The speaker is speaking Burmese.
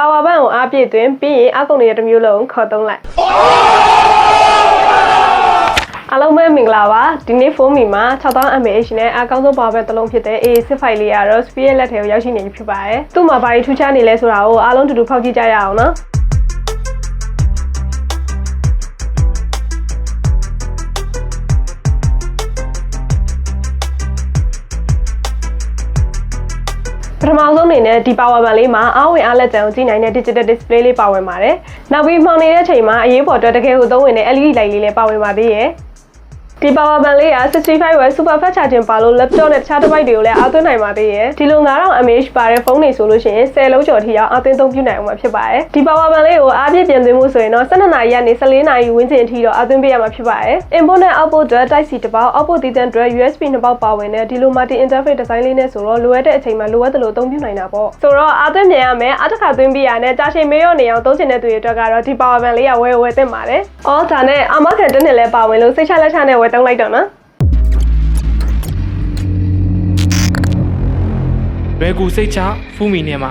power bank ကိုအားပြည့်သွင်းပြီးရင်အကုံတွေတစ်မျိုးလုံးခေါ်သုံးလိုက်အားလုံးပဲမင်္ဂလာပါဒီနေ့ဖုန်းမီမှာ6000 mAh နဲ့အကောင်းဆုံး power bank တစ်လုံးဖြစ်တဲ့ A6 ဖိုင်လေးကတော့ Sphere ရဲ့လက်ထဲကိုရောက်ရှိနေပြီဖြစ်ပါတယ်သူ့မှာဘာတွေထူးခြားနေလဲဆိုတာကိုအားလုံးတူတူဖောက်ကြည့်ကြရအောင်နော် ပထမဆုံးအနေနဲ့ဒီ power bank လေးမှာအားဝင်အားလက်ကျန်ကိုကြည့်နိုင်တဲ့ digital display လေးပါဝင်ပါတယ်။နောက်ပြီးမှောင်နေတဲ့အချိန်မှာအရေးပေါ်အတွက်တကယ်ကိုသုံးဝင်တဲ့ LED light လေးလည်းပါဝင်ပါသေးရဲ့။ ဒီ power bank လေးက65 watt super fast charging ပါလို့ laptop နဲ့တခြား device တွေကိုလည်းအားသွင်းနိုင်ပါသေးရဲ့။ဒီလို9000 mAh ပါတဲ့ဖုန်းတွေဆိုလို့ရှိရင်10လုံးကျော်ထိအောင်အားသွင်းသုံးပြုနိုင်အောင်မှာဖြစ်ပါတယ်။ဒီ power bank လေးကိုအားပြည့်ပြန်သွင်းမှုဆိုရင်တော့12နာရီကနေ14နာရီဝန်းကျင်အထိတော့အားသွင်းပေးရမှာဖြစ်ပါတယ်။ input နဲ့ output အတွက် Type C တစ်ပေါက် output သီးသန့်အတွက် USB နှစ်ပေါက်ပါဝင်တဲ့ဒီလို multi interface design လေးနဲ့ဆိုတော့လိုအပ်တဲ့အချိန်မှာလိုအပ်သလိုအသုံးပြုနိုင်တာပေါ့ဆိုတော့အားသွင်းပြန်ရမယ်အားတစ်ခါသွင်းပြီးရတဲ့ကြာရှည်မေးရောနေအောင်သုံးချင်တဲ့သူတွေအတွက်ကတော့ဒီ power bank လေးကဝယ်ဝယ်သင့်ပါတယ်။အော်ဒါနဲ့အမခံတစ်နှစ်လဲပါဝင်လို့စိတ်ချလက်ချနဲ့ဝယ်သုံးလိုက်တော့နော်လွယ်ကူစိတ်ချဖူးမီနဲ့မှ